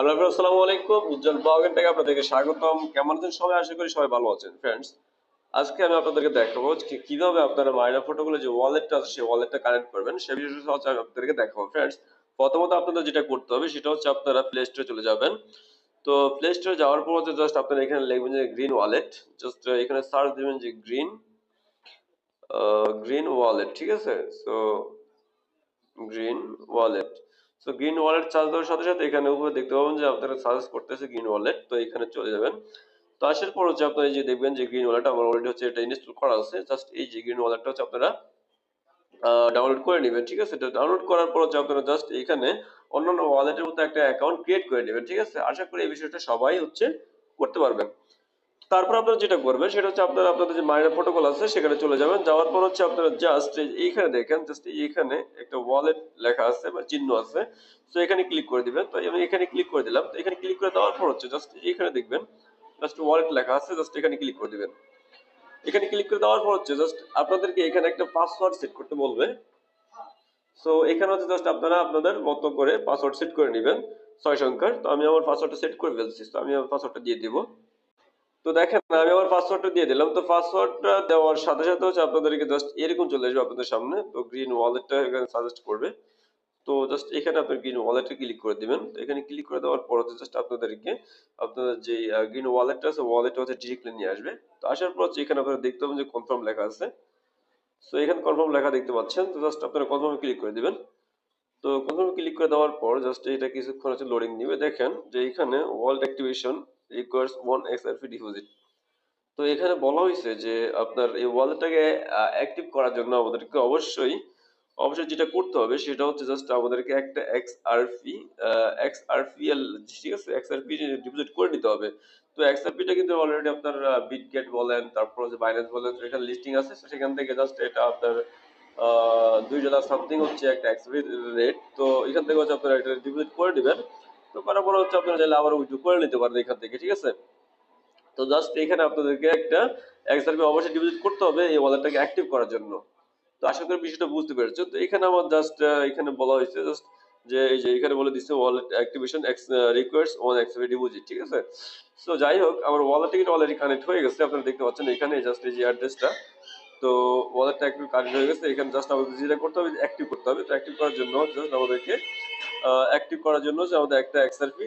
Hello everyone, আসসালামু আলাইকুম উজ্জ্বল ব্লগের থেকে আপনাদেরকে স্বাগতম। কেমন আছেন সবাই? আশা করি সবাই ভালো আছেন। ফ্রেন্ডস আজকে আমি আপনাদেরকে দেখাবো যে কীভাবে আপনারা মাইনা ফটোগুলো যে ওয়ালেটটা আছে সেই ওয়ালেটটা কানেক্ট করবেন সেই বিষয়টা হচ্ছে আমি আপনাদেরকে দেখাবো। ফ্রেন্ডস প্রথমত আপনাদের যেটা করতে হবে সেটা হচ্ছে আপনারা প্লে স্টোরে চলে যাবেন। তো প্লে স্টোরে যাওয়ার পর হচ্ছে জাস্ট আপনারা এখানে লিখবেন যে গ্রিন ওয়ালেট জাস্ট এখানে সার্চ দিবেন যে গ্রিন গ্রিন ওয়ালেট ঠিক আছে? So green wallet so green wallet charge দেওয়ার সাথে সাথে এখানে উপরে দেখতে পাবেন যে আপনারা সার্চ করতেছে গ্রিন ওয়ালেট তো এখানে চলে যাবেন। তো আসার পর হচ্ছে আপনারা যে দেখবেন যে গ্রিন ওয়ালেট আমার অলরেডি হচ্ছে এটা ইনস্টল করা আছে। জাস্ট এই যে গ্রিন ওয়ালেটটা হচ্ছে আপনারা ডাউনলোড করে নেবেন, ঠিক আছে? এটা ডাউনলোড করার পর হচ্ছে আপনারা জাস্ট এখানে অন্যান্য ওয়ালেটের মতো একটা অ্যাকাউন্ট ক্রিয়েট করে নেবেন, ঠিক আছে? আশা করি এই বিষয়টা সবাই হচ্ছে করতে পারবেন। তারপর আপনারা যেটা করবেন, সেটা হচ্ছে আপনারা আপনাদের যে মাইনার প্রোটোকল আছে, সেখানে চলে যাবেন। যাওয়ার পর হচ্ছে আপনারা জাস্ট এইখানে দেখেন জাস্ট এইখানে একটা ওয়ালেট লেখা আছে বা চিহ্ন আছে। তো এখানে ক্লিক করে দিবেন। তো আমি এখানে ক্লিক করে দিলাম। তো এখানে ক্লিক করে দেওয়ার পর হচ্ছে জাস্ট এইখানে দেখবেন জাস্ট ওয়ালেট লেখা আছে জাস্ট এখানে ক্লিক করে দিবেন। এখানে ক্লিক করে দেওয়ার পর হচ্ছে জাস্ট আপনাদেরকে এখানে একটা পাসওয়ার্ড সেট করতে বলবে। সো এখানে হচ্ছে জাস্ট আপনারা আপনাদের মতো করে পাসওয়ার্ড সেট করে নেবেন। ছয় সংখ্যার। তো আমি আমার পাসওয়ার্ডটা সেট করে ফেলছি। তো আমি আমার পাসওয়ার্ডটা দিয়ে দিব। তো দেখেন, আমি আমার পাসওয়ার্ডটা দিয়ে দিলাম। তো পাসওয়ার্ডটা দেওয়ার সাথে সাথে হচ্ছে আপনাদেরকে জাস্ট এরকম চলে আসবে আপনাদের সামনে। তো গ্রিন ওয়ালেটটা এখানে সাজেস্ট করবে। তো জাস্ট এখানে আপনি গ্রিন ওয়ালেটে ক্লিক করে দিবেন। তো এখানে ক্লিক করে দেওয়ার পর হচ্ছে জাস্ট আপনাদেরকে আপনাদের যে গ্রিন ওয়ালেটটা আছে ওয়ালেটটা হচ্ছে ডিরেক্টলি নিয়ে আসবে। তো আসার পর হচ্ছে এখানে আপনারা দেখতে পাবেন যে কনফার্ম লেখা আছে। তো এখানে কনফার্ম লেখা দেখতে পাচ্ছেন। তো জাস্ট আপনারা কনফার্মে ক্লিক করে দিবেন। তো কনফার্মে ক্লিক করে দেওয়ার পর জাস্ট এটা কিছুক্ষণ হচ্ছে লোডিং নিবে দেখেন যে এখানে wallet activation requires one XRP deposit তো এখানে বলা হয়েছে যে আপনার এই ওয়ালেটটাকে অ্যাক্টিভ করার জন্য আমাদেরকে অবশ্যই অবশ্যই যেটা করতে হবে সেটা হচ্ছে জাস্ট আমাদেরকে একটা এক্স আরপি এক্স ঠিক আছে? এক্স ডিপোজিট করে নিতে হবে। তো এক্স আরপিটা কিন্তু অলরেডি আপনার বিটগেট বলেন, তারপর হচ্ছে বাইন্যান্স বলেন এখানে লিস্টিং আছে। সেখান থেকে জাস্ট এটা আপনার দুই ডলার সামথিং হচ্ছে একটা এক্সআরপি রেট তো এখান থেকে হচ্ছে আপনারা এটা ডিপোজিট করে দিবেন তো করার পরে হচ্ছে আপনারা চাইলে আবার উইথড্র করে নিতে পারেন এখান থেকে, ঠিক আছে? তো জাস্ট এখানে আপনাদেরকে একটা এক্সআরপি অবশ্যই ডিপোজিট করতে হবে এই ওয়ালেটটাকে অ্যাক্টিভ করার জন্য। তো আশা করি বিষয়টা বুঝতে পেরেছ তো এখানে আমার জাস্ট এখানে বলা হয়েছে জাস্ট যে এই যে এখানে বলে দিচ্ছে wallet activation requires one XRP deposit ঠিক আছে? সো যাই হোক, আমার ওয়ালেটে কিন্তু অলরেডি কানেক্ট হয়ে গেছে। আপনারা দেখতে পাচ্ছেন এখানে জাস্ট এই যে অ্যাড্রেসটা তো ওয়ালেটটা একটু কানেক্ট হয়ে গেছে। এখানে জাস্ট আমাদের যেটা করতে হবে অ্যাক্টিভ করতে হবে। তো অ্যাক্টিভ করার জন্য জাস্ট আমাদেরকে অ্যাক্টিভ করার জন্য যে আমাদের একটা এক্সআরপি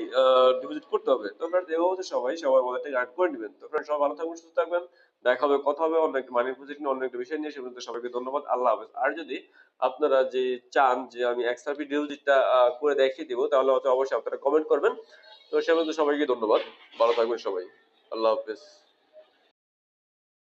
ডিপোজিট করতে হবে। তো ফ্রেন্ড এভাবে হচ্ছে সবাই সবাই ওয়ালেটে অ্যাড করে নেবেন। তো ফ্রেন্ড সবাই ভালো থাকবেন, সুস্থ থাকবেন। দেখা হবে, কথা হবে, অন্য একটা মানি প্রজেক্ট নিয়ে, অন্য একটা বিষয় নিয়ে। সে পর্যন্ত সবাইকে ধন্যবাদ। আল্লাহ হাফেজ। আর যদি আপনারা যে চান যে আমি এক্সআরপি ডিপোজিটটা করে দেখিয়ে দিব, তাহলে হয়তো অবশ্যই আপনারা কমেন্ট করবেন। তো সে পর্যন্ত সবাইকে ধন্যবাদ। ভালো থাকবেন সবাই। আল্লাহ হাফেজ।